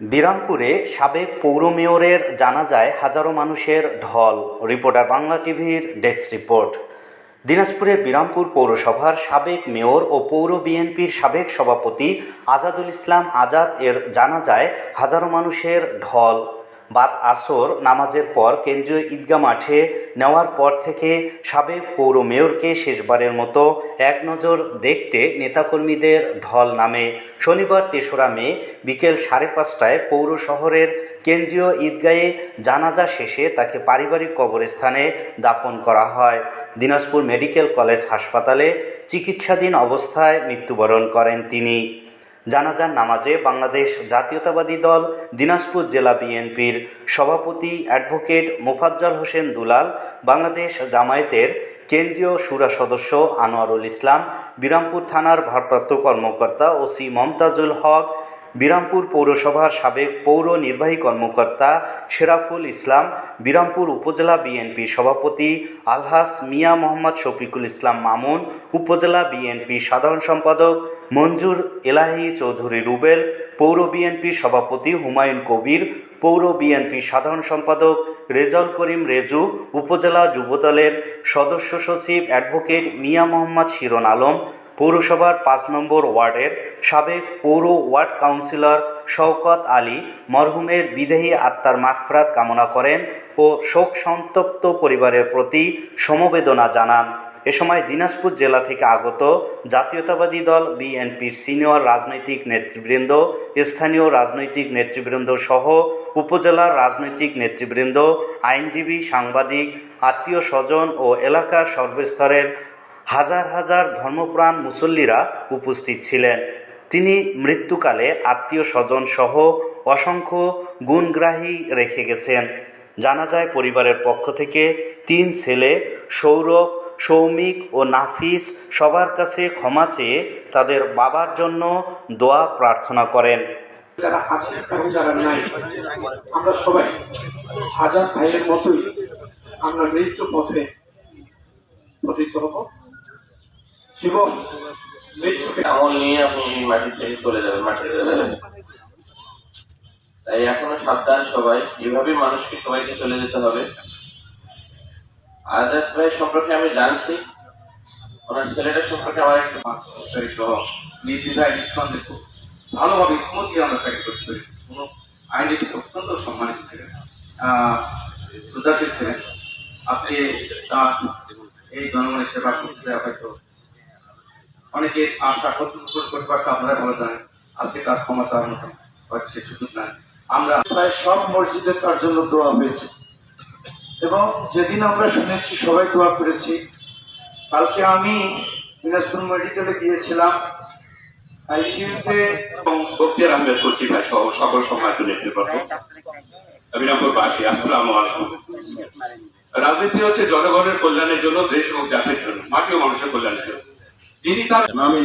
বিরামপুরে সাবেক পৌর মেয়রের জানাজায় হাজারো মানুষের ঢল। রিপোর্টার বাংলা টিভির ডেস্ক রিপোর্ট। দিনাজপুরের বিরামপুর পৌরসভার সাবেক মেয়র ও পৌর বিএনপির সাবেক সভাপতি আজাদুল ইসলাম আজাদ এর জানাজায় হাজারো মানুষের ঢল। বাদ আসর নামাজের পর কেন্দ্রীয় ঈদগাহ মাঠে নেওয়ার পর থেকে সাবেক পৌর মেয়রকে শেষবারের মতো এক নজর দেখতে নেতাকর্মীদের ঢল নামে। শনিবার তেসরা মে বিকেল সাড়ে পাঁচটায় পৌর শহরের কেন্দ্রীয় ঈদগাহে জানাজা শেষে তাকে পারিবারিক কবরস্থানে দাপন করা হয়। দিনাজপুর মেডিকেল কলেজ হাসপাতালে চিকিৎসাধীন অবস্থায় মৃত্যুবরণ করেন তিনি। জানাজার নামাজে বাংলাদেশ জাতীয়তাবাদী দল দিনাজপুর জেলা বিএনপির সভাপতি অ্যাডভোকেট মোফাজ্জল হোসেন দুলাল, বাংলাদেশ জামায়াতের কেন্দ্রীয় সুরা সদস্য আনোয়ারুল ইসলাম, বিরামপুর থানার ভারপ্রাপ্ত কর্মকর্তা ওসি মমতাজুল হক, বিরামপুর পৌরসভার সাবেক পৌর নির্বাহী কর্মকর্তা শেরাফুল ইসলাম, বিরামপুর উপজেলা বিএনপি সভাপতি আলহাস মিয়া মোহাম্মদ শফিকুল ইসলাম মামুন, উপজেলা বিএনপি সাধারণ সম্পাদক মঞ্জুর এলাহি চৌধুরী রুবেল, পৌর বিএনপি সভাপতি হুমায়ুন কবির, পৌর বিএনপি সাধারণ সম্পাদক রেজাউল করিম রেজু, উপজেলা যুবদলের সদস্য সচিব অ্যাডভোকেট মিয়া মোহাম্মদ শিরন আলম, পৌরসভার পাঁচ নম্বর ওয়ার্ডের সাবেক পৌর ওয়ার্ড কাউন্সিলর শওকত আলী, মরহুমের বিদেহী আত্মার মাগফরাত কামনা করেন ও শোক সন্তপ্ত পরিবারের প্রতি সমবেদনা জানান। এ সময় দিনাজপুর জেলা থেকে আগত জাতীয়তাবাদী দল বিএনপির সিনিয়র রাজনৈতিক নেতৃবৃন্দ, স্থানীয় রাজনৈতিক নেতৃবৃন্দ সহ উপজেলার রাজনৈতিক নেতৃবৃন্দ, আইনজীবী, সাংবাদিক, আত্মীয় স্বজন ও এলাকার সর্বস্তরের হাজার হাজার ধর্মপ্রাণ মুসল্লিরা উপস্থিত ছিলেন। তিনি মৃত্যুকালে আত্মীয় স্বজন সহ অসংখ্য গুণগ্রাহী রেখে গেছেন। জানা যায়, পরিবারের পক্ষ থেকে তিন ছেলে, সৌরভ সৌমিক ও নাফিস সবার কাছে ক্ষমা চেয়ে তাদের বাবার জন্য দোয়া প্রার্থনা করেন। যারা আছে এবং যারা নাই আমরা সবাই হাজার ভাইয়ের মতোই আমরা মৃত্যু পথে পতিত হব। জীবন মৃত্যুকে আমল নিয়ে আপনি মাটি থেকে চলে যাবেন মাটি যাবেন। তাই এখনও সাবধান সবাই এভাবে মানুষকে সবাইকে চলে যেতে হবে। আজাদ ভাই সম্পর্কে আমি জানছি। ওনার ছেলেটা সম্পর্কে আমার খুব ভালোভাবে স্মুথলি আমরা চাকরি করতে পেরেছি। কোনো অত্যন্ত সম্মানিত ছিলেন। আহ, ছিলেন। আজকে এই জনগণের সেবা করতে হয়তো অনেকে আশা কর্তৃক করতে পারছে আপনারা ভালো জানেন। আজকে তার ক্ষমা মতো হচ্ছে সুযোগ নাই। আমরা প্রায় সব মসজিদে তার জন্য দোয়া হয়েছে এবং যেদিন আমরা শুনেছি সবাই দোয়া করেছি। কালকে আমি দিনাজপুর মেডিকেলে গিয়েছিলাম। আইসিইউতে এবং বক্তিয়ার আহমেদ পত্রিকা সহ সকল সম্মানিত নেতৃবর্গ। অভিনববাসী আসসালামু আলাইকুম। রাজনীতি হচ্ছে জনগণের কল্যাণের জন্য দেশ এবং জাতির জন্য মাটি ও মানুষের কল্যাণের জন্য। যিনি তার আমি